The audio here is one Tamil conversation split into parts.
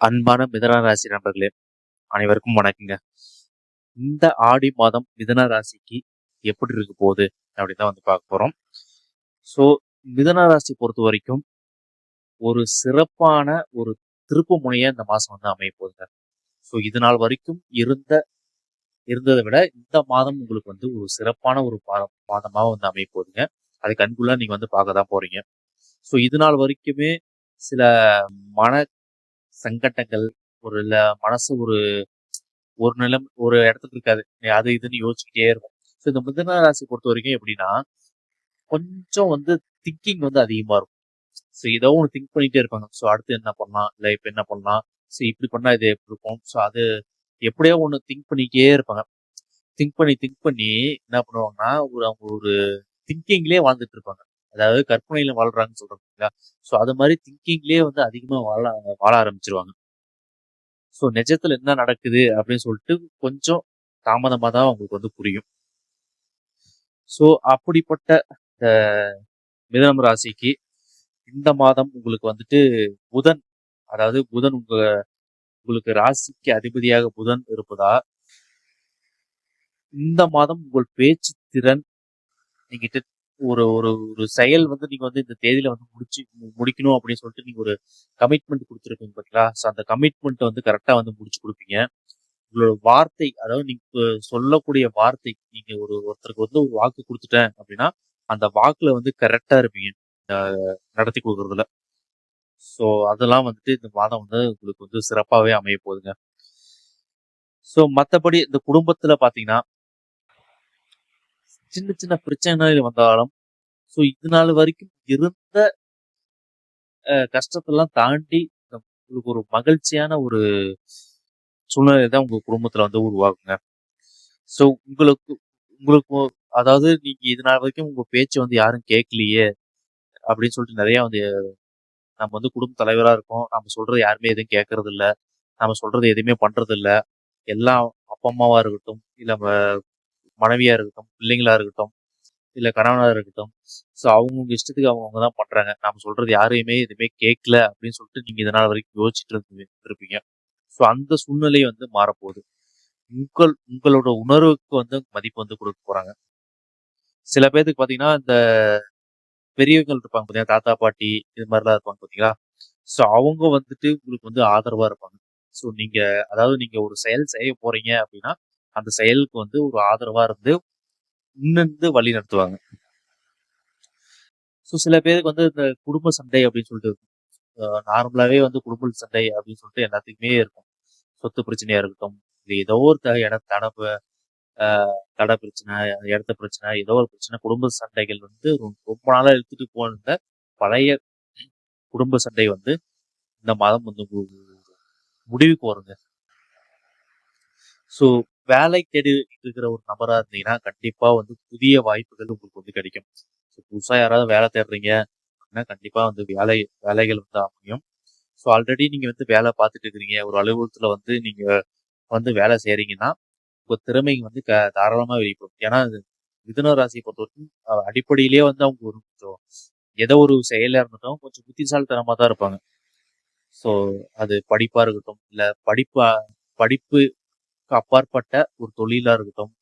அன்பான மிதன ராசி நண்பர்களே அனைவருக்கும் வணக்கங்க. இந்த ஆடி மாதம் மிதன ராசிக்கு எப்படி இருக்க போகுது அப்படின்னு தான் வந்து பார்க்க போறோம். ஸோ மிதன ராசி பொறுத்த வரைக்கும் ஒரு சிறப்பான ஒரு திருப்பு முனையை இந்த மாதம் வந்து அமைய போகுதுங்க. ஸோ இது நாள் வரைக்கும் இருந்த இருந்ததை விட இந்த மாதம் உங்களுக்கு வந்து ஒரு சிறப்பான ஒரு மாதமாக வந்து அமைய போகுதுங்க. அது கண்குள்ளா நீங்க வந்து பார்க்க தான் போறீங்க. ஸோ இது நாள் வரைக்குமே சில மன சங்கட்டங்கள் ஒரு இல்ல மனசு ஒரு ஒரு நிலம் ஒரு இடத்துக்கு இருக்காது. அது இதுன்னு யோசிச்சுக்கிட்டே இருக்கும். ஸோ இந்த மிதன ராசி பொறுத்த வரைக்கும் எப்படின்னா கொஞ்சம் வந்து திங்கிங் வந்து அதிகமா இருக்கும். ஸோ ஏதோ ஒன்று திங்க் பண்ணிட்டே இருப்பாங்க. ஸோ அடுத்து என்ன பண்ணலாம்? இல்லை இப்போ என்ன பண்ணலாம்? ஸோ இப்படி பண்ணா இது எப்படி இருக்கும்? ஸோ அது எப்படியோ ஒன்று திங்க் பண்ணிக்கிட்டே இருப்பாங்க. திங்க் பண்ணி திங்க் பண்ணி என்ன பண்ணுவாங்கன்னா ஒரு அவங்க ஒரு திங்கிங்லேயே வாழ்ந்துட்டு இருப்பாங்க. அதாவது கற்பனையில வாழ்றாங்கன்னு சொல்றாங்க இல்லையா ஸோ அது மாதிரி திங்கிங்லேயே வந்து அதிகமா வாழ வாழ ஆரம்பிச்சிருவாங்க. ஸோ நிஜத்துல என்ன நடக்குது அப்படின்னு சொல்லிட்டு கொஞ்சம் தாமதமாக தான் உங்களுக்கு வந்து புரியும். ஸோ அப்படிப்பட்ட மிதனம் ராசிக்கு இந்த மாதம் உங்களுக்கு வந்துட்டு புதன் அதாவது புதன் உங்க உங்களுக்கு ராசிக்கு அதிபதியாக புதன் இருப்பதா? இந்த மாதம் உங்கள் பேச்சு திறன் நீங்கிட்ட ஒரு ஒரு ஒரு செயல் வந்து நீங்க வந்து இந்த தேதியில வந்து முடிச்சு முடிக்கணும் அப்படின்னு சொல்லிட்டு நீங்க ஒரு கமிட்மெண்ட் கொடுத்துருப்பீங்க பார்த்தீங்களா ஸோ அந்த கமிட்மெண்ட் வந்து கரெக்டா வந்து முடிச்சு கொடுப்பீங்க. உங்களோட வார்த்தை அதாவது நீங்க சொல்லக்கூடிய வார்த்தை நீங்க ஒரு ஒருத்தருக்கு வந்து ஒரு வாக்கு கொடுத்துட்டேன் அப்படின்னா அந்த வாக்குல வந்து கரெக்டா இருப்பீங்க. நடத்தி கொடுக்கறதுல. ஸோ அதெல்லாம் வந்துட்டு இந்த மாதம் வந்து உங்களுக்கு வந்து சிறப்பாகவே அமைய போகுதுங்க. ஸோ மற்றபடி இந்த குடும்பத்தில் பார்த்தீங்கன்னா சின்ன சின்ன பிரச்சனைகள் வந்தாலும் ஸோ இது நாள் வரைக்கும் இருந்த கஷ்டத்தெல்லாம் தாண்டி உங்களுக்கு ஒரு மகிழ்ச்சியான ஒரு சூழ்நிலை தான் உங்க குடும்பத்துல வந்து உருவாகுங்க. ஸோ உங்களுக்கு உங்களுக்கு அதாவது நீங்க இது நாள் வரைக்கும் உங்க பேச்சு வந்து யாரும் கேட்கலையே அப்படின்னு சொல்லிட்டு நிறைய வந்து நம்ம வந்து குடும்ப தலைவரா இருக்கோம். நம்ம சொல்றது யாருமே எதுவும் கேட்கறது நம்ம சொல்றது எதுவுமே பண்றது எல்லாம் அப்பா அம்மாவா இருக்கட்டும் இல்ல மனைவியாக இருக்கட்டும் பிள்ளைங்களாக இருக்கட்டும் இல்லை கணவனாக இருக்கட்டும். ஸோ அவங்கவுங்க இஷ்டத்துக்கு அவங்கவுங்க தான் பண்ணுறாங்க நம்ம சொல்கிறது யாரையுமே எதுவுமே கேட்கல அப்படின்னு சொல்லிட்டு நீங்கள் இதனால் வரைக்கும் யோசிச்சுட்டு இருந்து இருப்பீங்க. ஸோ அந்த சூழ்நிலை வந்து மாறப்போகுது. உங்கள் உங்களோட உணர்வுக்கு வந்து மதிப்பு வந்து கொடுக்க போகிறாங்க சில பேர்த்துக்கு பார்த்தீங்கன்னா இந்த பெரியவங்கள் இருப்பாங்க பார்த்தீங்கன்னா தாத்தா பாட்டி இது மாதிரிலாம் இருப்பாங்க பார்த்தீங்களா ஸோ அவங்க வந்துட்டு உங்களுக்கு வந்து ஆதரவாக இருப்பாங்க. ஸோ நீங்கள் அதாவது நீங்கள் ஒரு செயல் செய்ய போகிறீங்க அப்படின்னா அந்த செயலுக்கு வந்து ஒரு ஆதரவா இருந்து முன்னிருந்து வழி நடத்துவாங்க. ஸோ சில பேருக்கு வந்து இந்த குடும்ப சண்டை அப்படின்னு சொல்லிட்டு இருக்கும். நார்மலாவே வந்து குடும்ப சண்டை அப்படின்னு சொல்லிட்டு எல்லாத்துக்குமே இருக்கும். சொத்து பிரச்சனையா இருக்கட்டும் இது ஏதோ ஒரு இட தடப்பு தடை பிரச்சனை இடத்த பிரச்சனை ஏதோ ஒரு பிரச்சனை குடும்ப சண்டைகள் வந்து ரொம்ப நாளாக எடுத்துட்டு போன பழைய குடும்ப சண்டை வந்து இந்த மாதம் வந்து முடிவுக்கு வருங்க. ஸோ வேலை தேடி இருக்கிற ஒரு நபரா இருந்தீங்கன்னா கண்டிப்பா வந்து புதிய வாய்ப்புகள் உங்களுக்கு வந்து கிடைக்கும். ஸோ புதுசா யாராவது வேலை தேடுறீங்க அப்படின்னா கண்டிப்பா வந்து வேலை வேலைகள் வந்து அமையும். ஸோ ஆல்ரெடி நீங்க வந்து வேலை பார்த்துட்டு இருக்கிறீங்க. ஒரு அலுவலகத்துல வந்து நீங்க வந்து வேலை செய்கிறீங்கன்னா உங்க திறமை வந்து க தாராளமா வெளிப்படும். ஏன்னா மிதுன ராசியை பொறுத்த வரைக்கும் அடிப்படையிலேயே வந்து அவங்க ஒரு கொஞ்சம் ஏதோ ஒரு செயலா இருந்துட்டும் கொஞ்சம் புத்திசாலித்தனமா தான் இருப்பாங்க. ஸோ அது படிப்பா இருக்கட்டும் இல்ல படிப்பா படிப்பு அப்பாற்பட்ட ஒரு தொழிலாக இருக்கட்டும்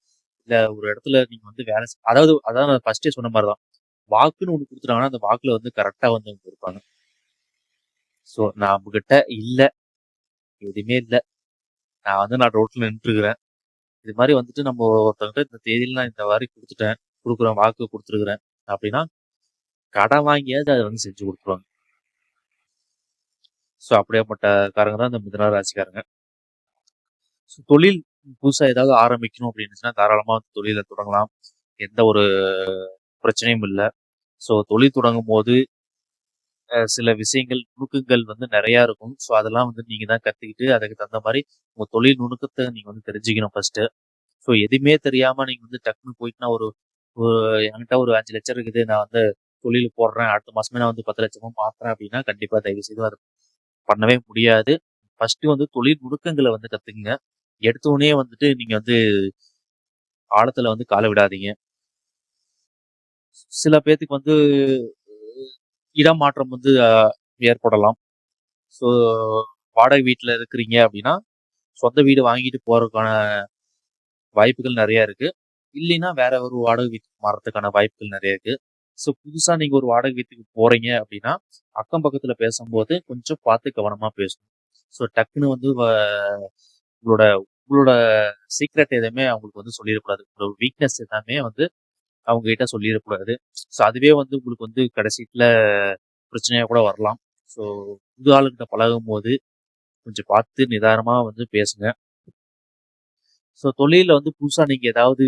இல்லை ஒரு இடத்துல நீங்கள் வந்து வேலை அதாவது அதான் நான் ஃபர்ஸ்டே சொன்ன மாதிரி தான் வாக்குன்னு ஒன்று கொடுத்துட்டாங்கன்னா அந்த வாக்கில் வந்து கரெக்டாக வந்து அவங்க இருப்பாங்க ஸோ நான் கிட்ட இல்லை. எதுவுமே இல்லை. நான் வந்து நான் ரோட்டில் நின்றுருக்கிறேன். இது மாதிரி வந்துட்டு நம்ம ஒருத்தவங்கிட்ட இந்த தேதியில் நான் இந்த மாதிரி கொடுத்துட்டேன் கொடுக்குறேன் வாக்கு கொடுத்துருக்குறேன் அப்படின்னா கடன் வாங்கியாவது அதை வந்து செஞ்சு கொடுத்துருவாங்க. ஸோ அப்படியாப்பட்ட காரங்க தான் இந்த மிதன ராசிக்காரங்க. தொழில் புதுசாக ஏதாவது ஆரம்பிக்கணும் அப்படின்னுச்சுன்னா தாராளமாக வந்து தொழிலை தொடங்கலாம். எந்த ஒரு பிரச்சனையும் இல்லை. ஸோ தொழில் தொடங்கும் போது சில விஷயங்கள் நுணுக்கங்கள் வந்து நிறையா இருக்கும். ஸோ அதெல்லாம் வந்து நீங்கள் தான் கற்றுக்கிட்டு அதுக்கு தகுந்த மாதிரி உங்கள் தொழில் நுணுக்கத்தை நீங்கள் வந்து தெரிஞ்சுக்கணும் ஃபஸ்ட்டு ஸோ எதுவுமே தெரியாமல் நீங்கள் வந்து டக்குன்னு போயிட்டுனா நான் ஒரு என்கிட்ட ஒரு அஞ்சு லட்சம் இருக்குது. நான் வந்து தொழில் போடுறேன். அடுத்த மாதமே நான் வந்து பத்து லட்சமாக மாத்துறேன் அப்படின்னா கண்டிப்பாக தயவு செய்து அதை பண்ணவே முடியாது. ஃபஸ்ட்டு வந்து தொழில் நுணுக்கங்களை வந்து கற்றுக்குங்க எடுத்த உடனே வந்துட்டு நீங்க வந்து ஆழத்துல வந்து காலை விடாதீங்க. சில பேர்த்துக்கு வந்து இடம் மாற்றம் வந்து ஏற்படலாம். ஸோ வாடகை வீட்டில் இருக்கிறீங்க அப்படின்னா சொந்த வீடு வாங்கிட்டு போறதுக்கான வாய்ப்புகள் நிறைய இருக்கு. இல்லைன்னா வேற ஒரு வாடகை வீட்டுக்கு மாறதுக்கான வாய்ப்புகள் நிறைய இருக்கு. ஸோ புதுசா நீங்க ஒரு வாடகை வீட்டுக்கு போறீங்க அப்படின்னா அக்கம் பக்கத்துல பேசும்போது கொஞ்சம் பார்த்து கவனமா பேசணும். ஸோ டக்குன்னு வந்து வ- உங்களோட உங்களோட சீக்ரெட் எதுவுமே அவங்களுக்கு வந்து சொல்லிடக்கூடாது. உங்களோட வீக்னஸ் எல்லாமே வந்து அவங்க கிட்ட சொல்லிடக்கூடாது. ஸோ அதுவே வந்து உங்களுக்கு வந்து கடைசியில் பிரச்சனையாக கூட வரலாம். ஸோ புது ஆளுகிட்ட பழகும் போது கொஞ்சம் பார்த்து நிதானமாக வந்து பேசுங்க. ஸோ தொழிலில் வந்து புதுசாக நீங்கள் ஏதாவது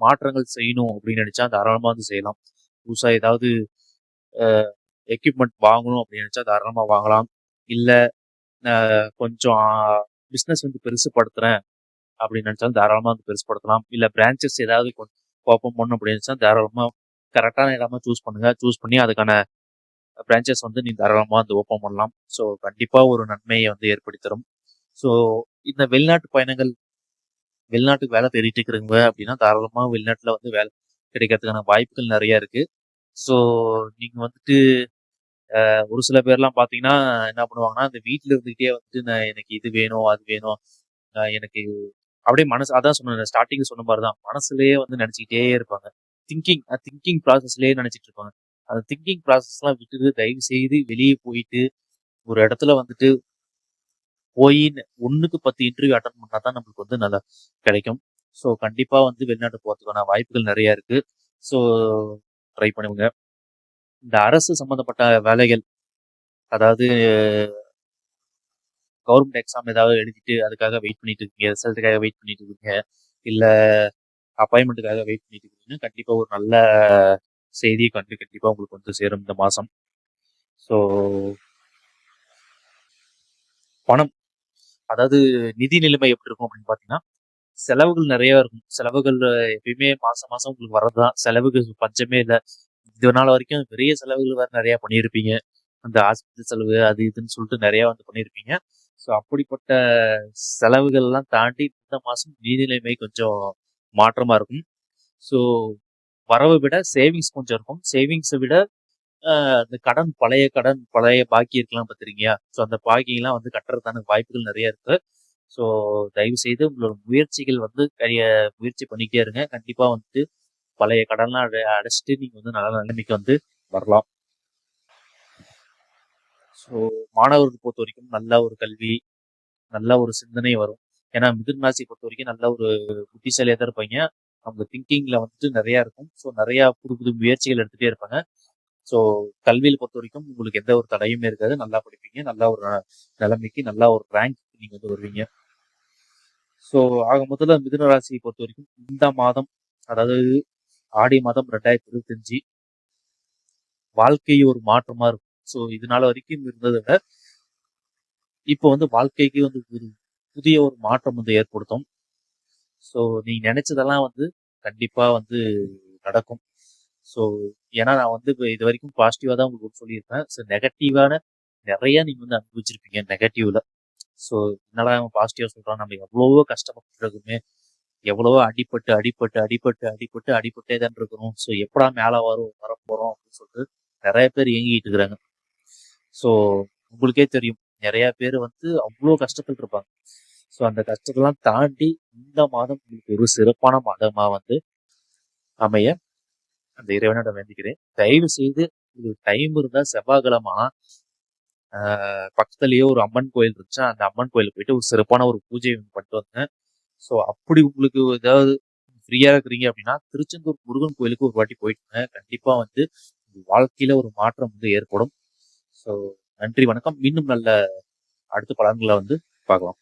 மாற்றங்கள் செய்யணும் அப்படின்னு நினச்சா தாராளமாக வந்து செய்யலாம். புதுசாக ஏதாவது எக்யூப்மெண்ட் வாங்கணும் அப்படின்னு நினைச்சா தாராளமாக வாங்கலாம். இல்லை கொஞ்சம் பிஸ்னஸ் வந்து பெருசுப்படுத்துறேன் அப்படின்னு நினச்சாலும் தாராளமாக வந்து பெருசுப்படுத்தலாம் இல்லை பிரான்ச்சஸ் ஏதாவது ஓப்பன் பண்ணணும் அப்படின்னு நினச்சா தாராளமாக கரெக்டான இடமா சூஸ் பண்ணுங்கள் சூஸ் பண்ணி அதுக்கான பிரான்ச்சஸ் வந்து நீ தாராளமாக வந்து ஓப்பன் பண்ணலாம். ஸோ கண்டிப்பாக ஒரு நன்மையை வந்து ஏற்படுத்தி தரும் ஸோ இந்த வெளிநாட்டு பயணங்கள் வெளிநாட்டுக்கு வேலை தேடிட்டு இருக்கிறவங்க அப்படின்னா தாராளமாக வெளிநாட்டில் வந்து வேலை கிடைக்கிறதுக்கான வாய்ப்புகள் நிறைய இருக்குது ஸோ நீங்கள் வந்துட்டு ஒரு சில பேர்லாம் பார்த்தீங்கன்னா என்ன பண்ணுவாங்கன்னா இந்த வீட்டில் இருந்துகிட்டே வந்துட்டு நான் எனக்கு இது வேணும் அது வேணும். எனக்கு அப்படியே மனசு அதான் சொன்னேன் ஸ்டார்டிங் சொன்ன மாதிரி தான் மனசுலயே வந்து நினச்சிக்கிட்டே இருப்பாங்க. திங்கிங் திங்கிங் ப்ராசஸ்லேயே நினச்சிட்டு இருப்பாங்க. அந்த திங்கிங் ப்ராசஸ்லாம் விட்டுட்டு தயவு செய்து வெளியே போயிட்டு ஒரு இடத்துல வந்துட்டு போய் ஒன்றுக்கு பத்து இன்டர்வியூ அட்டன் பண்ணால் தான் நம்மளுக்கு வந்து நல்லா கிடைக்கும். ஸோ கண்டிப்பாக வந்து வெளிநாட்டு போகிறதுக்கான வாய்ப்புகள் நிறைய இருக்குது ஸோ ட்ரை பண்ணுங்க. இந்த அரசு சம்மந்தப்பட்ட வேலைகள் அதாவது கவர்மெண்ட் எக்ஸாம் ஏதாவது எழுதிட்டு அதுக்காக வெயிட் பண்ணிட்டு இருக்கீங்க ரிசல்ட்டுக்காக வெயிட் பண்ணிட்டு இருக்கீங்க இல்லை அப்பாயின்மெண்ட்டுக்காக வெயிட் பண்ணிட்டு இருக்கீங்கன்னா கண்டிப்பாக ஒரு நல்ல செய்தி கண்டு கண்டிப்பாக உங்களுக்கு வந்து சேரும் இந்த மாதம் ஸோ பணம் அதாவது நிதி நிலைமை எப்படி இருக்கும் அப்படின்னு பார்த்தீங்கன்னா செலவுகள் நிறைய இருக்கும். செலவுகள் எப்பயுமே மாசம் மாசம் உங்களுக்கு வர்றதுதான். செலவுக்கு பஞ்சமே இல்லை. இது நாள் வரைக்கும் பெரிய செலவுகள் வேறு நிறைய பண்ணியிருப்பீங்க. அந்த ஆஸ்பத்திரி செலவு அது இதுன்னு சொல்லிட்டு நிறைய வந்து பண்ணியிருப்பீங்க. ஸோ அப்படிப்பட்ட செலவுகள்லாம் தாண்டி இந்த மாதம் நிதிநிலைமை கொஞ்சம் மாற்றமாக இருக்கும். ஸோ வரவை விட சேவிங்ஸ் கொஞ்சம் இருக்கும். சேவிங்ஸை விட அந்த கடன் பழைய கடன் பழைய பாக்கி இருக்கலாம் பார்த்துருக்கீங்க ஸோ அந்த பாக்கியெல்லாம் வந்து கட்டுறதுக்கான வாய்ப்புகள் நிறைய இருக்கு. ஸோ தயவு செய்து உங்களோட முயற்சிகள் வந்து கைய முயற்சி பண்ணிக்கிட்டே இருங்க. கண்டிப்பாக வந்துட்டு பழைய கடன்லாம் அடை அடைச்சிட்டு நீங்க வந்து நல்ல நிலைமைக்கு வந்து வரலாம். ஸோ மாணவர்கள் பொறுத்த வரைக்கும் நல்ல ஒரு கல்வி நல்ல ஒரு சிந்தனை வரும். ஏன்னா மிதுன் ராசியை பொறுத்த வரைக்கும் நல்ல ஒரு புத்திசாலியாக தான் இருப்பாங்க. அவங்க திங்கிங்ல வந்துட்டு நிறையா இருக்கும். ஸோ நிறையா புது புது முயற்சிகள் எடுத்துகிட்டே இருப்பாங்க. ஸோ கல்வியில் பொறுத்த வரைக்கும் உங்களுக்கு எந்த ஒரு தடையுமே இருக்காது. நல்லா படிப்பீங்க. நல்ல ஒரு நிலைமைக்கு நல்லா ஒரு ரேங்க் நீங்கள் வந்து வருவீங்க. ஸோ ஆக முதல்ல மிதுன ராசியை பொறுத்த வரைக்கும் இந்த மாதம் அதாவது ஆடி மாதம் ரெண்டாயிரத்தி இருபத்தஞ்சு வாழ்க்கை ஒரு மாற்றமா இருக்கும். ஸோ இதனால வரைக்கும் இருந்ததை விட இப்போ வந்து வாழ்க்கைக்கு வந்து ஒரு புதிய ஒரு மாற்றம் வந்து ஏற்படுத்தும். ஸோ நீங்க நினைச்சதெல்லாம் வந்து கண்டிப்பா வந்து நடக்கும். ஸோ ஏன்னா நான் வந்து இப்போ இது வரைக்கும் பாசிட்டிவா தான் உங்களுக்கு சொல்லியிருப்பேன். ஸோ நெகட்டிவான நிறைய நீங்க வந்து அனுபவிச்சிருப்பீங்க நெகட்டிவ்ல ஸோ என்னடா அவன் பாசிட்டிவா சொல்றான் நம்ம எவ்வளவோ கஷ்டப்பட்டுருக்குமே எவ்வளவோ அடிப்பட்டு அடிப்பட்டு அடிப்பட்டு அடிப்பட்டு அடிப்பட்டே தான் இருக்கிறோம். ஸோ எப்படா மேலே வரும் வரப்போகிறோம் அப்படின்னு சொல்லிட்டு நிறைய பேர் இயங்கிட்டு இருக்கிறாங்க. ஸோ உங்களுக்கே தெரியும் நிறைய பேர் வந்து அவ்வளோ கஷ்டத்தில் இருப்பாங்க. ஸோ அந்த கஷ்டத்தெல்லாம் தாண்டி இந்த மாதம் உங்களுக்கு ஒரு சிறப்பான மாதமாக வந்து அமைய அந்த இறைவனிடம் வேண்டிக்கிறேன். தயவு செய்து உங்களுக்கு டைம் இருந்தால் செவ்வாய்க்கிழமை பக்கத்துலேயே ஒரு அம்மன் கோயில் இருந்துச்சு அந்த அம்மன் கோயிலுக்கு போயிட்டு ஒரு சிறப்பான ஒரு பூஜை பண்ணிட்டு வந்தேன் ஸோ அப்படி உங்களுக்கு ஏதாவது ஃப்ரீயா இருக்கிறீங்க அப்படின்னா திருச்செந்தூர் முருகன் கோயிலுக்கு ஒரு வாட்டி போயிட்டுங்க கண்டிப்பா வந்து வாழ்க்கையில் வாழ்க்கையில ஒரு மாற்றம் வந்து ஏற்படும். ஸோ நன்றி வணக்கம். இன்னும் நல்ல அடுத்த பலன்களை வந்து பார்க்கலாம்.